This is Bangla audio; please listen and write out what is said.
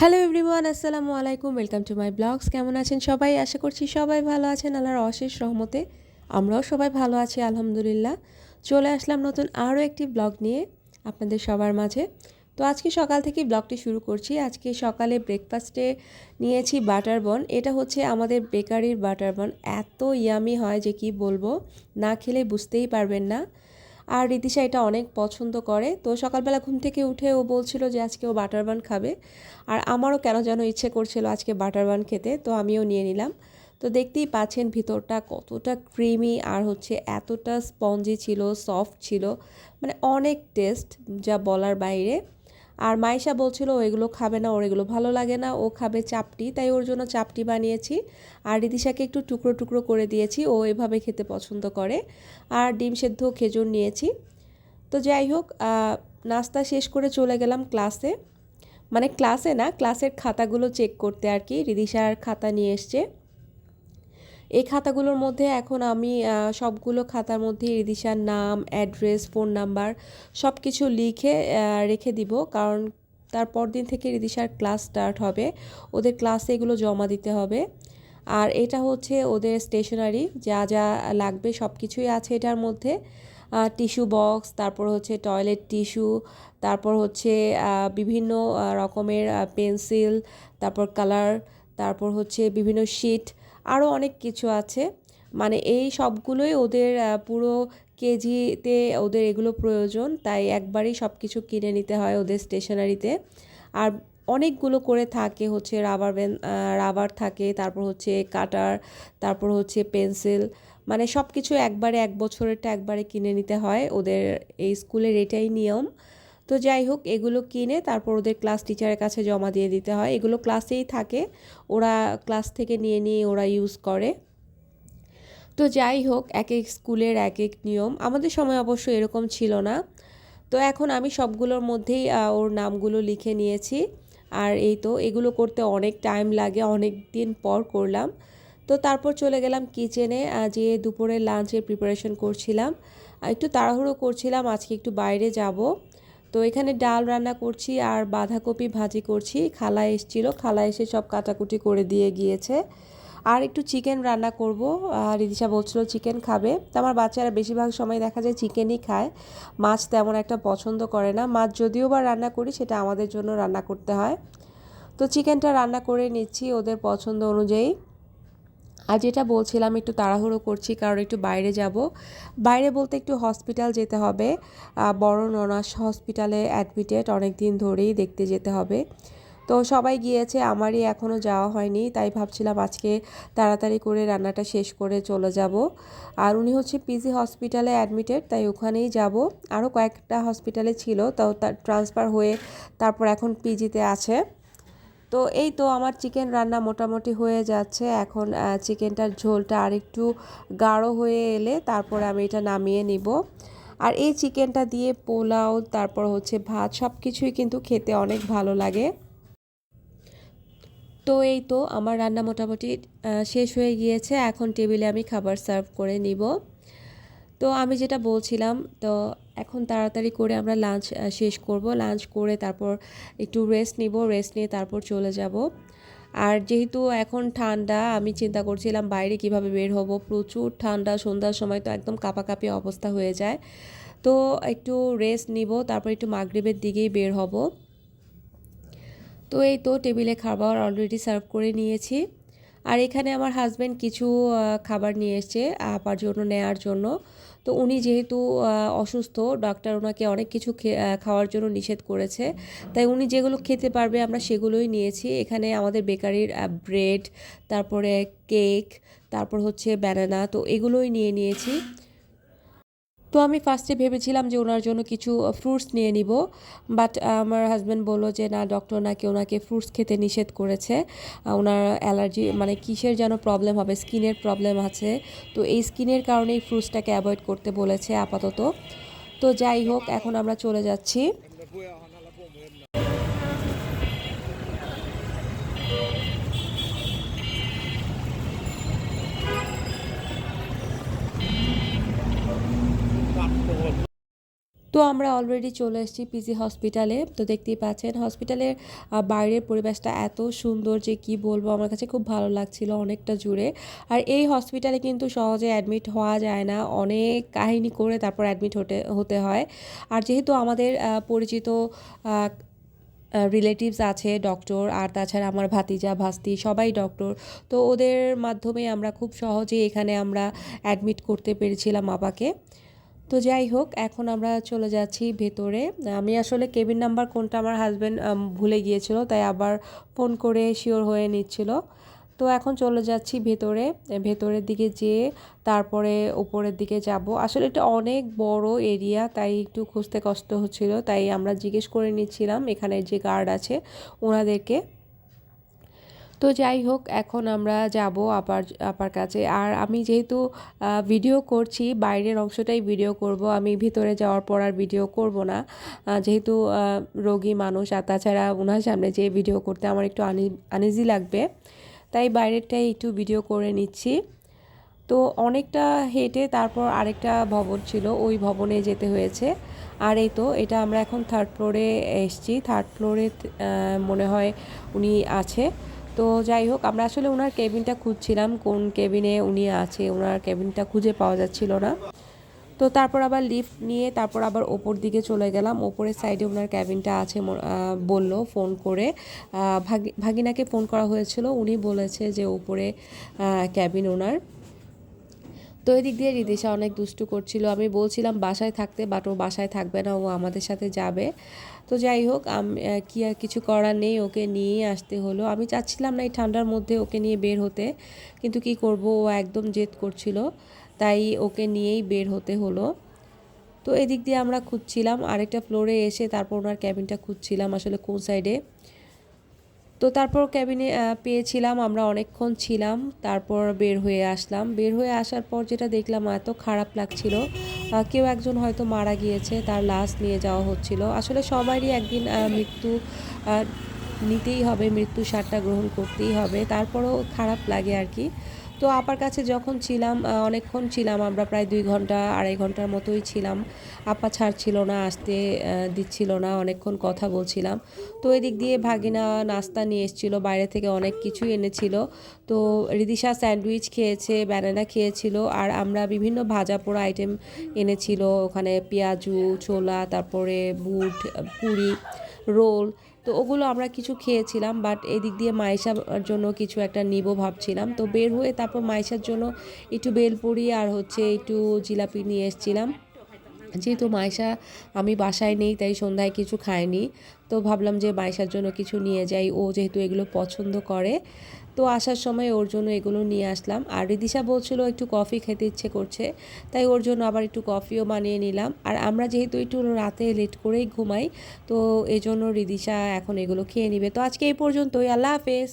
হ্যালো এভরিওয়ান আসসালামু আলাইকুম ওয়েলকাম টু মাই ব্লগস কেমন আছেন সবাই? আশা করছি সবাই ভালো আছেন, আল্লাহর অশেষ রহমতে। আমরাও সবাই ভালো আছি, আলহামদুলিল্লাহ। চলে আসলাম নতুন আরও একটি ব্লগ নিয়ে আপনাদের সবার মাঝে। তো আজকে সকাল থেকে ব্লগটি শুরু করছি। আজকে সকালে ব্রেকফাস্টে নিয়েছি বাটার বন এটা হচ্ছে আমাদের বেকারির বাটার বন এত ইয়ামি হয় যে কি বলব? না খেলে বুঝতেই পারবেন না। আর রীতিশা এটা অনেক পছন্দ করে। তো সকালবেলা ঘুম থেকে উঠে ও বলছিল যে আজকে ও বাটার বান খাবে। আর আমারও কেন যেন ইচ্ছে করছিল আজকে বাটার বান খেতে, তো আমিও নিয়ে নিলাম। তো দেখতেই পাচ্ছেন ভিতরটা কতটা ক্রিমি আর হচ্ছে এতটা স্পঞ্জি ছিল, সফট ছিল। মানে অনেক টেস্ট যা বলার বাইরে। আর মাইশা বলছিল ও এগুলো খাবে না, ওর এগুলো ভালো লাগে না। ও খাবে চাপটি, তাই ওর জন্য চাপটি বানিয়েছি। আর রিদিশাকে একটু টুকরো টুকরো করে দিয়েছি, ও এভাবে খেতে পছন্দ করে। আর ডিম সেদ্ধ খেজুর নিয়েছি। তো যাই হোক নাস্তা শেষ করে চলে গেলাম ক্লাসে। মানে ক্লাসে না, ক্লাসের খাতাগুলো চেক করতে আর কি। রিদিশার খাতা নিয়ে এসছে। এই খাতাগুলোর মধ্যে এখন আমি সবগুলো খাতার মধ্যে রিদিশার নাম, অ্যাড্রেস, ফোন নাম্বার সব কিছু লিখে রেখে দিব। কারণ তারপর দিন থেকে রিদিশার ক্লাস স্টার্ট হবে। ওদের ক্লাসে এগুলো জমা দিতে হবে। আর এটা হচ্ছে ওদের স্টেশনারি। যা যা লাগবে সব কিছুই আছে এটার মধ্যে। টিস্যু বক্স, তারপর হচ্ছে টয়লেট টিস্যু, তারপর হচ্ছে বিভিন্ন রকমের পেন্সিল, তারপর কালার, তারপর হচ্ছে বিভিন্ন শিট আরও অনেক কিছু আছে। মানে এই সবগুলোই ওদের পুরো কেজিতে ওদের এগুলো প্রয়োজন, তাই একবারেই সব কিছু কিনে নিতে হয় ওদের স্টেশনারিতে। আর অনেকগুলো করে থাকে হচ্ছে রাবার ব্যান রাবার থাকে, তারপর হচ্ছে কাটার, তারপর হচ্ছে পেন্সিল মানে সব কিছু একবারে এক বছরেরটা একবারে কিনে নিতে হয় ওদের এই স্কুলের এটাই নিয়ম। তো যাই হোক, এগুলো কিনে তারপর ওদের ক্লাস টিচারের কাছে জমা দিয়ে দিতে হয়। এগুলো ক্লাসেই থাকে, ওরা ক্লাস থেকে নিয়ে নিয়ে ওরা ইউজ করে। তো যাই হোক, এক এক স্কুলের এক এক নিয়ম। আমাদের সময় অবশ্য এরকম ছিল না। তো এখন আমি সবগুলোর মধ্যেই ওর নামগুলো লিখে নিয়েছি। আর এই তো, এগুলো করতে অনেক টাইম লাগে, অনেক দিন পর করলাম। তো তারপর চলে গেলাম কিচেনে যে দুপুরের লাঞ্চের প্রিপারেশন করছিলাম। একটু তাড়াহুড়ো করছিলাম, আজকে একটু বাইরে যাব। তো এখানে ডাল রান্না করছি আর বাঁধাকপি ভাজি করছি। খালা এসছিল, খালা এসে সব কাটাকুটি করে দিয়ে গিয়েছে। আর একটু চিকেন রান্না করব। রিদিশা বলছিল চিকেন খাবে। তো আমার বাচ্চারা বেশিরভাগ সময় দেখা যায় চিকেনই খায়। মাছ তেমন একটা পছন্দ করে না। মাছ যদিও বা রান্না করি, সেটা আমাদের জন্য রান্না করতে হয়। তো চিকেনটা রান্না করে নিচ্ছি ওদের পছন্দ অনুযায়ী। আর যেটা বলছিলাম, একটু তাড়াহুড়ো করছি, কারণ একটু বাইরে যাব। বাইরে বলতে একটু হসপিটাল যেতে হবে। বড় ননাস হসপিটালে অ্যাডমিটেড অনেক দিন ধরেই দেখতে যেতে হবে। তো সবাই গিয়েছে, আমারই এখনও যাওয়া হয়নি, তাই ভাবছিলাম আজকে তাড়াতাড়ি করে রান্নাটা শেষ করে চলে যাব। আর উনি হচ্ছে পিজি হসপিটালে অ্যাডমিটেড তাই ওখানেই যাব। আরও কয়েকটা হসপিটালে ছিল তাও তার ট্রান্সফার হয়ে তারপর এখন পিজিতে আছে। তো এই তো আমার চিকেন রান্না মোটামুটি হয়ে যাচ্ছে। এখন চিকেনটার ঝোলটা আরেকটু গাঢ় হয়ে এলে তারপর আমি এটা নামিয়ে নিব। আর এই চিকেনটা দিয়ে পোলাও, তারপর হচ্ছে ভাত সব কিছুই কিন্তু খেতে অনেক ভালো লাগে। তো এই তো আমার রান্না মোটামুটি শেষ হয়ে গিয়েছে। এখন টেবিলে আমি খাবার সার্ভ করে নিব। তো আমি যেটা বলছিলাম, তো এখন তাড়াতাড়ি করে আমরা লাঞ্চ শেষ করব। লাঞ্চ করে তারপর একটু রেস্ট নিব রেস্ট নিয়ে তারপর চলে যাব। আর যেহেতু এখন ঠান্ডা, আমি চিন্তা করছিলাম বাইরে কীভাবে বের হব। প্রচুর ঠান্ডা, সন্ধ্যার সময় তো একদম কাঁপাকাঁপি অবস্থা হয়ে যায়। তো একটু রেস্ট নিব, তারপর একটু মাগরীবের দিকেই বের হব। তো এই তো টেবিলে খাবার অলরেডি সার্ভ করে নিয়েছি। আর এখানে আমার হাজব্যান্ড কিছু খাবার নিয়ে এসছে, আপার জন্য, নেয়ার জন্য। তো উনি যেহেতু অসুস্থ, ডাক্তার ওনাকে অনেক কিছু খাওয়ার জন্য নিষেধ করেছে। তাই উনি যেগুলো খেতে পারবে আমরা সেগুলোই নিয়েছি। এখানে আমাদের বেকারির ব্রেড, তারপরে কেক, তারপর হচ্ছে ব্যানানা, তো এগুলোই নিয়ে নিয়েছি। তো আমি ফার্স্টে ভেবেছিলাম যে ওনার জন্য কিছু ফ্রুটস নিয়ে নিব বাট আমার হাজব্যান্ড বলল যে না ডক্টর নাকি ওনাকে ফ্রুটস খেতে নিষেধ করেছে। ওনার অ্যালার্জি মানে কিসের যেন প্রবলেম হবে স্কিনের প্রবলেম আছে। তো এই স্কিনের কারণেই ফ্রুটসটাকে অ্যাভয়েড করতে বলেছে আপাতত। তো যাই হোক, এখন আমরা চলে যাচ্ছি। তো আমরা অলরেডি চলে এসেছি পিজি হসপিটালে তো দেখতেই পাচ্ছেন হসপিটালের বাইরের পরিবেশটা এত সুন্দর যে কি বলব, আমার কাছে খুব ভালো লাগছিল অনেকটা জুড়ে। আর এই হসপিটালে কিন্তু সহজে অ্যাডমিট হওয়া যায় না। অনেক কাহিনী করে তারপর অ্যাডমিট হতে হতে হয়। আর যেহেতু আমাদের পরিচিত রিলেটিভস আছে ডক্টর আর তাছাড়া আমার ভাতিজা, ভাস্তি, সবাই ডক্টর তো ওদের মাধ্যমে আমরা খুব সহজেই এখানে আমরা অ্যাডমিট করতে পেরেছিলাম বাবাকে তো যাই হোক, এখন আমরা চলে যাচ্ছি ভেতরে। আমি আসলে কেবিন নাম্বার কোনটা আমার হাজব্যান্ড ভুলে গিয়েছিল, তাই আবার ফোন করে শিওর হয়ে নিচ্ছিল। তো এখন চলে যাচ্ছি ভেতরে। ভেতরের দিকে যেয়ে তারপরে উপরের দিকে যাব। আসলে এটা অনেক বড় এরিয়া তাই একটু খুঁজতে কষ্ট হচ্ছিল, তাই আমরা জিজ্ঞেস করে নিচ্ছিলাম, এখানে যে গার্ড আছে, ওনাদেরকে। তো যাই হোক, এখন আমরা যাব আপার আপার কাছে। আর আমি যেহেতু ভিডিও করছি, বাইরের অংশটাই ভিডিও করব, আমি ভিতরে যাওয়ার পর আর ভিডিও করব না। যেহেতু রোগী মানুষ, আর তাছাড়া ওনার সামনে যে ভিডিও করতে আমার একটু আনি আনিজি লাগবে, তাই বাইরেরটাই একটু ভিডিও করে নিচ্ছি। তো অনেকটা হেঁটে তারপর আরেকটা ভবন ছিল, ওই ভবনে যেতে হয়েছে। আর এই তো, এটা আমরা এখন থার্ড ফ্লোরে এসছি। থার্ড ফ্লোরে মনে হয় উনি আছে। তো যাই হোক, আমরা আসলে ওনার কেবিনটা খুঁজছিলাম, কোন কেবিনে উনি আছে, ওনার কেবিনটা খুঁজে পাওয়া যাচ্ছিল না। তো তারপর আবার লিফট নিয়ে তারপর আবার ওপর দিকে চলে গেলাম। ওপরের সাইডে ওনার ক্যাবিনটা আছে বলল ফোন করে। ভাগি- ভাগিনাকে ফোন করা হয়েছিল। উনি বলেছে যে ওপরে ক্যাবিন ওনার। তো এদিক দিয়ে রিদিশা অনেক দুষ্টু করছিল। আমি বলছিলাম, বাসায় থাকতে বাট ও বাসায় থাকবে না, ও আমাদের সাথে যাবে। তো যাই হোক, আমি কি আর কিছু করার নেই, ওকে নিয়ে আসতে হলো। আমি চাচ্ছিলাম না এই ঠান্ডার মধ্যে ওকে নিয়ে বের হতে, কিন্তু কি করব, ও একদম জেদ করছিল, তাই ওকে নিয়েই বের হতে হলো। তো এদিক দিয়ে আমরা খুঁজছিলাম, আরেকটা ফ্লোরে এসে তারপর ওনার ক্যাবিনটা খুঁজছিলাম, আসলে কোন সাইডে তো তারপর ক্যাবিনে পেয়েছিলাম, আমরা অনেকক্ষণ ছিলাম, তারপর বের হয়ে আসলাম। বের হয়ে আসার পর যেটা দেখলাম, এত খারাপ লাগছিল কেউ একজন হয়তো মারা গিয়েছে, তার লাশ নিয়ে যাওয়া হচ্ছিল। আসলে সবারই একদিন মৃত্যু নিতেই হবে মৃত্যু সারটা গ্রহণ করতেই হবে। তারপরও খারাপ লাগে আর কি। তো আপার কাছে যখন ছিলাম অনেকক্ষণ ছিলাম আমরা, প্রায় দুই ঘণ্টা, আড়াই ঘণ্টার মতোই ছিলাম। আপা ছাড়ছিল না, আসতে দিচ্ছিল না, অনেকক্ষণ কথা বলছিলাম। তো এদিক দিয়ে ভাগিনা নাস্তা নিয়ে এসেছিল, বাইরে থেকে অনেক কিছুই এনেছিল। তো রিদিশা স্যান্ডউইচ খেয়েছে, ব্যানানা খেয়েছিল, আর আমরা বিভিন্ন ভাজা পোড়া আইটেম এনেছিল। ওখানে পেঁয়াজু, ছোলা, তারপরে বুট পুরি, রোল তো ওগুলো আমরা কিছু খেয়েছিলাম বাট এদিক দিয়ে মায়েশার জন্য কিছু একটা নিব ভাবছিলাম। তো বের হয়ে তারপর মায়েশার জন্য একটু বেলপুরি আর হচ্ছে একটু জিলাপি নিয়ে এসেছিলাম। যেহেতু মাইশা আমি বাসায় নেই, তাই সন্ধ্যায় কিছু খাইনি তো ভাবলাম যে মাইশার জন্য কিছু নিয়ে যাই। ও যেহেতু এগুলো পছন্দ করে, তো আসার সময় ওর জন্য এগুলো নিয়ে আসলাম। আর রিদিশা বলছিল একটু কফি খেতে ইচ্ছে করছে, তাই ওর জন্য আবার একটু কফিও বানিয়ে নিলাম। আর আমরা যেহেতু একটু রাতে লেট করেই ঘুমাই, তো এজন্য রিদিশা এখন এগুলো খেয়ে নিবে। তো আজকে এই পর্যন্তই। আল্লাহ হাফেজ।